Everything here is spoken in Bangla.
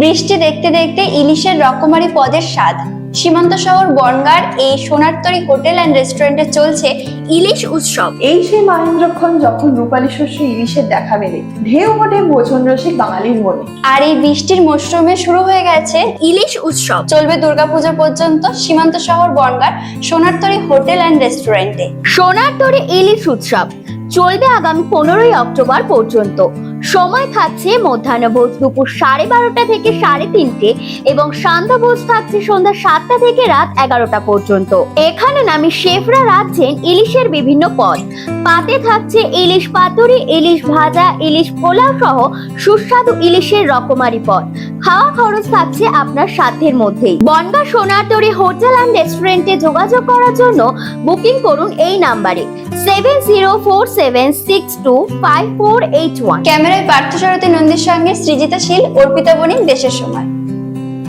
বৃষ্টি দেখতে দেখতে ইলিশের রকমারি পদের স্বাদ। সীমান্ত শহর বনগাঁর এই সোনারতরী হোটেল অ্যান্ড রেস্টুরেন্টে চলছে ইলিশ উৎসব। এই সেই মহেন্দ্রক্ষণ যখন রূপালী শস্য ইলিশের দেখা মেলে ঢেউ ওঠে ভোজন রসিক বাঙালির মনে। আর এই বৃষ্টির মরশুমে শুরু হয়ে গেছে ইলিশ উৎসব। চলবে দুর্গাপুজো পর্যন্ত সীমান্ত শহর বনগাঁর সোনারতরী হোটেল অ্যান্ড রেস্টুরেন্টে সোনারতরে ইলিশ উৎসব চলবে আগামী পনেরোই অক্টোবর পর্যন্ত। সময় থাকছে মধ্যাহ্নভোজ দুপুর সাড়ে বারোটা থেকে সাড়ে তিনটে এবং সান্ধ্যভোজ থাকছে সন্ধ্যা সাতটা থেকে রাত এগারোটা পর্যন্ত। এখানে নামি শেফরা রাখছেন ইলিশের বিভিন্ন পদ। পাতে থাকছে ইলিশ পাতুরি, ইলিশ ভাজা, ইলিশ পোলাও সহ সুস্বাদু ইলিশের রকমারি পদ। খাওয়া খরচ থাকছে আপনার সাধ্যের মধ্যেই। বনগা সোনারতরি হোটেল অ্যান্ড রেস্টুরেন্টে যোগাযোগ করার জন্য বুকিং করুন এই নাম্বারে। Seven zero four seven six two five four eight one. ক্যামেরায় পার্থ সারথী নন্দীর সঙ্গে সৃজিতা অর্পিতা দেশের সময়।